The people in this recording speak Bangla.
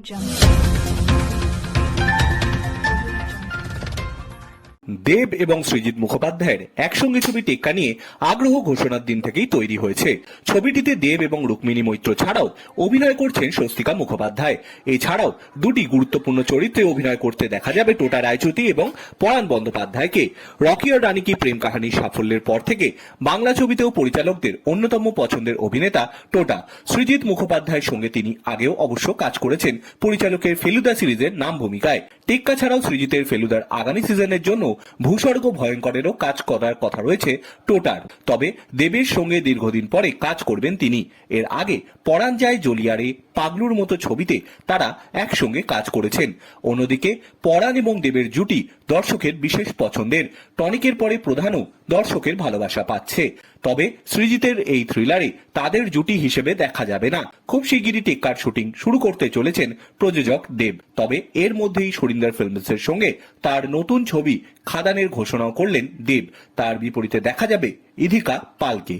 jump. দেব এবং সৃজিত মুখোপাধ্যায়ের একসঙ্গে ছবি টেক্কা নিয়ে আগ্রহ ঘোষণার দিন থেকেই তৈরি হয়েছে। ছবিটিতে দেব এবং রুক্মিণী মৈত্র ছাড়াও অভিনয় করছেন স্বস্তিকা মুখোপাধ্যায়। এছাড়াও দুটি গুরুত্বপূর্ণ চরিত্রে অভিনয় করতে দেখা যাবে টোটা রায়চৌধুরী এবং পরাণ বন্দ্যোপাধ্যায়কে। রকি আর রানী কি প্রেম কাহানির সাফল্যের পর থেকে বাংলা ছবিতেও পরিচালকদের অন্যতম পছন্দের অভিনেতা টোটা। সৃজিত মুখোপাধ্যায়ের সঙ্গে তিনি আগেও অবশ্য কাজ করেছেন। পরিচালকের ফেলুদা সিরিজের নাম ভূমিকায়। টেক্কা ছাড়াও সৃজিতের ফেলুদার আগামী সিজনের জন্য ভূস্বর্গ ভয়ঙ্করেরও কাজ করার কথা রয়েছে টোটার। তবে দেবের সঙ্গে দীর্ঘদিন পরে কাজ করবেন তিনি। এর আগে পরাণ যায় জলিয়ারে পাগলুর মতো ছবিতে তারা একসঙ্গে কাজ করেছেন। অন্যদিকে পরাণ এবং দেবের জুটি দর্শকের বিশেষ পছন্দের। টনিকের পরে প্রধানও দর্শকের ভালোবাসা পাচ্ছে। তবে সৃজিতের এই থ্রিলারে তাদের জুটি হিসেবে দেখা যাবে না। খুব শিগগিরই টেক্কার শুটিং শুরু করতে চলেছেন প্রযোজক দেব। তবে এর মধ্যেই সুরিন্দর ফিল্মসের সঙ্গে তার নতুন ছবি খাদানের ঘোষণাও করলেন দেব। তার বিপরীতে দেখা যাবে ইধিকা পালকে।